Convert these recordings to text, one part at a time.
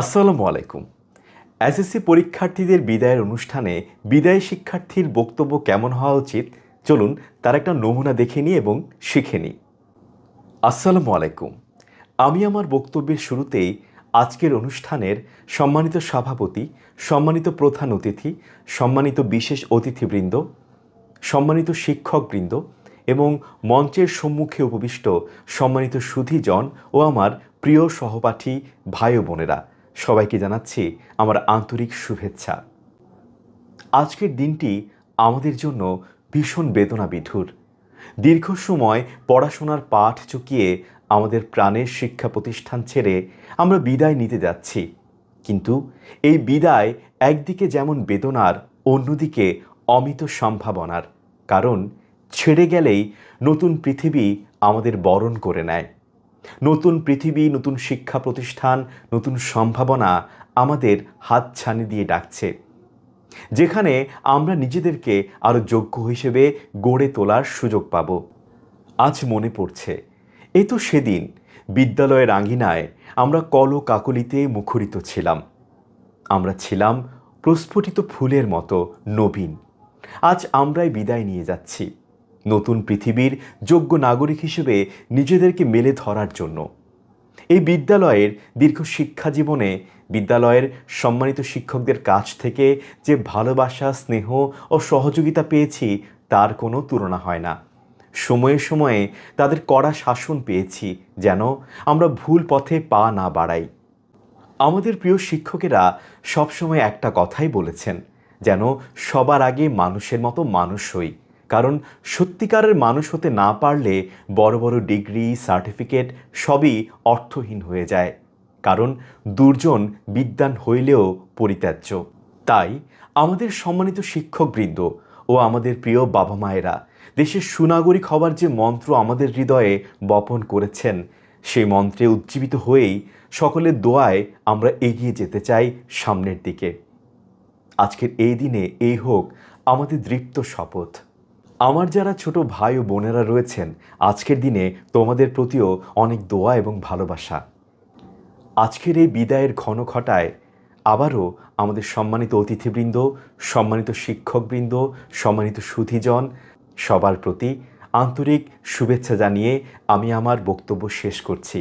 আসসালামু আলাইকুম। এসএসসি পরীক্ষার্থীদের বিদায়ের অনুষ্ঠানে বিদায় শিক্ষার্থীর বক্তব্য কেমন হওয়া উচিত? চলুন তার একটা নমুনা দেখে নিই এবং শিখে নিই। আসসালামু আলাইকুম। আমি আমার বক্তব্যের শুরুতেই আজকের অনুষ্ঠানের সম্মানিত সভাপতি, সম্মানিত প্রধান অতিথি, সম্মানিত বিশেষ অতিথিবৃন্দ, সম্মানিত শিক্ষকবৃন্দ এবং মঞ্চের সম্মুখে উপবিষ্ট সম্মানিত সুধীজন ও আমার প্রিয় সহপাঠী ভাই বোনেরা। সবাইকে জানাচ্ছি আমার আন্তরিক শুভেচ্ছা। আজকের দিনটি আমাদের জন্য ভীষণ বেদনা বিধুর দীর্ঘ সময় পড়াশোনার পাঠ চুকিয়ে আমাদের প্রাণের শিক্ষা প্রতিষ্ঠান ছেড়ে আমরা বিদায় নিতে যাচ্ছি। কিন্তু এই বিদায় একদিকে যেমন বেদনার, অন্যদিকে অমিত সম্ভাবনার। কারণ ছেড়ে গেলেই নতুন পৃথিবী আমাদের বরণ করে নেয়। নতুন পৃথিবী, নতুন শিক্ষা প্রতিষ্ঠান, নতুন সম্ভাবনা আমাদের হাত ছানি দিয়ে ডাকছে। যেখানে আমরা নিজেদেরকে আরও যোগ্য হিসেবে গড়ে তোলার সুযোগ পাব। আজ মনে পড়ছে, এ তো সেদিন বিদ্যালয়ের আঙ্গিনায় আমরা কল কাকলিতে মুখরিত ছিলাম। আমরা ছিলাম প্রস্ফুটিত ফুলের মতো নবীন। আজ আমরাই বিদায় নিয়ে যাচ্ছি। নতুন পৃথিবীর যোগ্য নাগরিক হিসেবে নিজেদেরকে মেলে ধরার জন্য। এই বিদ্যালয়ের দীর্ঘ শিক্ষা জীবনে বিদ্যালয়ের সম্মানিত শিক্ষকদের কাছ থেকে যে ভালোবাসা, স্নেহ ও সহযোগিতা পেয়েছি, তার কোনো তুলনা হয় না। সময়ে সময়ে তাদের কড়া শাসন পেয়েছি, যেন আমরা ভুল পথে পা না বাড়াই। আমাদের প্রিয় শিক্ষকেরা সবসময় একটা কথাই বলেছেন, যেন সবার আগে মানুষের মতো মানুষ হই। কারণ সত্যিকারের মানুষ হতে না পারলে বড় বড় ডিগ্রি, সার্টিফিকেট সবই অর্থহীন হয়ে যায়। কারণ দুর্জন বিদ্যান হইলেও পরিত্যাজ্য। তাই আমাদের সম্মানিত শিক্ষকবৃন্দ ও আমাদের প্রিয় বাবা মায়েরা দেশের সুনাগরিক হওয়ার যে মন্ত্র আমাদের হৃদয়ে বপন করেছেন, সেই মন্ত্রে উজ্জীবিত হয়েই সকলের দোয়ায় আমরা এগিয়ে যেতে চাই সামনের দিকে। আজকের এই দিনে এই হোক আমাদের দৃপ্ত শপথ। আমার যারা ছোট ভাই ও বোনেরা রয়েছেন, আজকের দিনে তোমাদের প্রতিও অনেক দোয়া এবং ভালোবাসা। আজকের এই বিদায়ের ঘন ঘটায় আবারও আমাদের সম্মানিত অতিথিবৃন্দ, সম্মানিত শিক্ষকবৃন্দ, সম্মানিত সুধীজন, সবার প্রতি আন্তরিক শুভেচ্ছা জানিয়ে আমি আমার বক্তব্য শেষ করছি।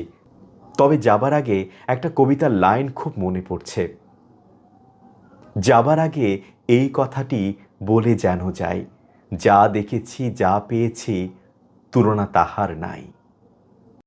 তবে যাবার আগে একটা কবিতার লাইন খুব মনে পড়ছে। যাবার আগে এই কথাটি বলে যেন যাই। যা দেখেছি যা পেয়েছি তুলনা তাহার নাই।